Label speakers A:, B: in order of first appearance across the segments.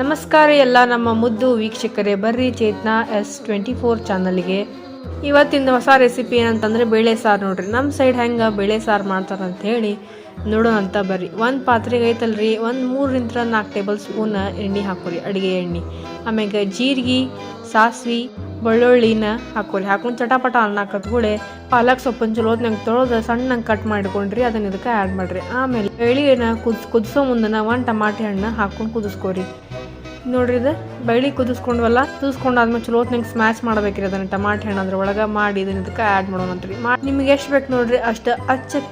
A: ನಮಸ್ಕಾರ ಎಲ್ಲ ನಮ್ಮ ಮುದ್ದು ವೀಕ್ಷಕರೇ, ಬರ್ರಿ ಚೇತನಾ ಎಸ್ ಟ್ವೆಂಟಿ ಫೋರ್ ಚಾನಲ್ಗೆ. ಇವತ್ತಿನ ಹೊಸ ರೆಸಿಪಿ ಏನಂತಂದ್ರೆ ಬೇಳೆ ಸಾರು ನೋಡ್ರಿ. ನಮ್ಮ ಸೈಡ್ ಹೆಂಗೆ ಬೇಳೆ ಸಾರು ಮಾಡ್ತಾರಂತ ಹೇಳಿ ನೋಡೋಣ ಅಂತ ಬರ್ರಿ. ಒಂದು ಪಾತ್ರೆಗೆ ಐತಲ್ರಿ, ಒಂದು ಮೂರರಿಂದ ನಾಲ್ಕು ಟೇಬಲ್ ಸ್ಪೂನ್ ಎಣ್ಣೆ ಹಾಕೋರಿ, ಅಡುಗೆ ಎಣ್ಣೆ. ಆಮ್ಯಾಗ ಜೀರಿಗೆ, ಸಾಸ್ವಿ, ಬೆಳ್ಳುಳ್ಳಿನ ಹಾಕೋರಿ. ಹಾಕೊಂಡು ಚಟಾಪಟ ಅನ್ನಕತ್ ಕೂಡೆ ಪಾಲಕ್ ಸೊಪ್ಪನ್ನು ಚಲೋತ್ನಾಗ ತೊಳೆದು ಸಣ್ಣಂಗೆ ಕಟ್ ಮಾಡ್ಕೊಂಡ್ರಿ, ಅದನ್ನ ಇದಕ್ಕೆ ಆ್ಯಡ್ ಮಾಡ್ರಿ. ಆಮೇಲೆ ಬೇಳೆನ ಕುದ್ ಕುದಿಸೋ ಮುಂದನ ಒಂದು ಟಮಾಟೆ ಹಣ್ಣು ಹಾಕೊಂಡು ಕುದಿಸ್ಕೋರಿ. ನೋಡ್ರಿ ಇದು ಬೆಳ್ಳಿ ಕುದಿಸ್ಕೊಂಡ್ವಲ್ಲ? ಕುದಿಸ್ಕೊಂಡಾದ್ಮೇಲೆ ಚಲೋ ನಂಗೆ ಸ್ಮ್ಯಾಶ್ ಮಾಡ್ಬೇಕ್ರಿ ಅದನ್ನ ಟಮಾಟೆ ಹಣ್ಣು ಅದ್ರ ಒಳಗೆ ಮಾಡಿ ಇದನ್ನ ಇದಕ್ಕೆ ಆ್ಯಡ್ ಮಾಡೋಣಂತ್ರಿ ನಿಮ್ಗೆ ಎಷ್ಟು ಬೇಕು ನೋಡ್ರಿ ಅಷ್ಟು ಅಚ್ಚ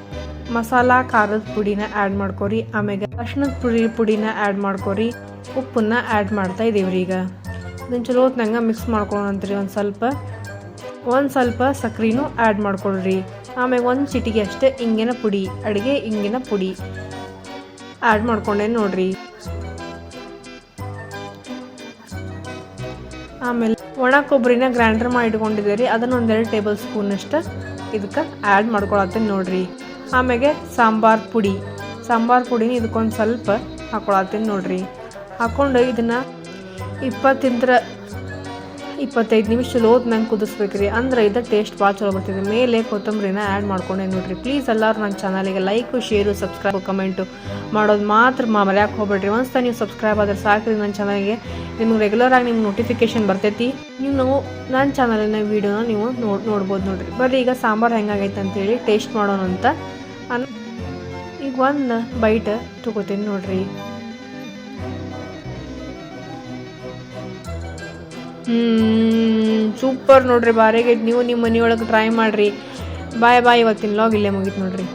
A: ಮಸಾಲ, ಖಾರದ ಪುಡಿನ ಆ್ಯಡ್ ಮಾಡ್ಕೊರಿ. ಆಮೇಲೆ ಅರ್ಶಿಣದ ಪುಡಿ ಪುಡಿನ ಆ್ಯಡ್ ಮಾಡ್ಕೊರಿ. ಉಪ್ಪನ್ನ ಆ್ಯಡ್ ಮಾಡ್ತಾ ಇದೀವ್ರಿ ಈಗ. ಇದನ್ನ ಚಲೋ ಹೊತ್ನಂಗೆ ಮಿಕ್ಸ್ ಮಾಡ್ಕೊಳಂತ್ರಿ ಒಂದು ಸ್ವಲ್ಪ. ಒಂದು ಸ್ವಲ್ಪ ಸಕ್ರಿನೂ ಆ್ಯಡ್ ಮಾಡ್ಕೊಳ್ರಿ. ಆಮೇಲೆ ಒಂದು ಚಿಟಿಗೆ ಅಷ್ಟೇ ಇಂಗಿನ ಪುಡಿ, ಅಡುಗೆ ಇಂಗಿನ ಪುಡಿ ಆ್ಯಡ್ ಮಾಡ್ಕೊಂಡೆ ನೋಡ್ರಿ. ಆಮೇಲೆ ಒಣ ಕೊಬ್ಬರಿನ ಗ್ರೈಂಡರ್ ಮಾಡಿ ಇಟ್ಕೊಂಡಿದ್ದೀರಿ ಅದನ್ನು ಒಂದೆರಡು ಟೇಬಲ್ ಸ್ಪೂನ್ ಅಷ್ಟು ಇದಕ್ಕೆ ಆ್ಯಡ್ ಮಾಡ್ಕೊಳತ್ತೀನಿ ನೋಡಿರಿ. ಆಮೇಲೆ ಸಾಂಬಾರ್ ಪುಡಿ. ಸಾಂಬಾರ್ ಪುಡಿನ ಇದಕ್ಕೊಂದು ಸ್ವಲ್ಪ ಹಾಕೊಳತ್ತೀನಿ ನೋಡಿರಿ. ಹಾಕ್ಕೊಂಡು ಇದನ್ನು ಇಪ್ಪತ್ತಿಂದ್ರ ಇಪ್ಪತ್ತೈದು ನಿಮಿಷ ಲೋದ್ ನಂಗೆ ಕುದಿಸ್ಬೇಕ್ರಿ. ಅಂದ್ರೆ ಇದು ಟೇಸ್ಟ್ ಭಾಳ ಚಲೋ ಬರ್ತದೆ ಮೇಲೆ ಕೊತ್ತಂಬರಿನ ಆ್ಯಡ್ ಮಾಡ್ಕೊಂಡೆ ನೋಡ್ರಿ ಪ್ಲೀಸ್ ಎಲ್ಲರೂ ನನ್ನ ಚಾನಲಿಗೆ ಲೈಕು ಶೇರು ಸಬ್ಸ್ಕ್ರೈಬ್ ಕಮೆಂಟು ಮಾಡೋದು ಮಾತ್ರ ಮರ್ಯಾಕೆ ಹೋಗ್ಬೇಡ್ರಿ? ಒಂದ್ಸಲ ನೀವು ಸಬ್ಸ್ಕ್ರೈಬ್ ಆದ್ರೆ ಸಾಕ್ರಿ ನನ್ನ ಚಾನಲ್ಗೆ ನಿಮ್ಗೆ ರೆಗ್ಯುಲರ್ ಆಗಿ ನಿಮ್ಗೆ ನೋಟಿಫಿಕೇಶನ್ ಬರ್ತೈತಿ. ನೀವು ನನ್ನ ಚಾನಲಿನ ವೀಡಿಯೋನ ನೀವು ನೋಡ್ ನೋಡ್ಬೋದು ನೋಡ್ರಿ. ಬರ್ರಿ, ಈಗ ಸಾಂಬಾರು ಹೆಂಗಾಗೈತೆ ಅಂತೇಳಿ ಟೇಸ್ಟ್ ಮಾಡೋಣ ಅಂತ. ಈಗ ಒಂದು ಬೈಟ್ ತಗೋತೀನಿ ನೋಡ್ರಿ. ಸೂಪರ್ ನೋಡ್ರಿ, ಬಾರಿಗೈತೆ. ನೀವು ನಿಮ್ಮ ಮನೆಯೊಳಗೆ ಟ್ರೈ ಮಾಡ್ರಿ. ಬಾಯ್ ಬಾಯ್, ಇವತ್ತಿನ ಲಾಗ್ ಇಲ್ಲೇ ಮುಗೀತು ನೋಡ್ರಿ.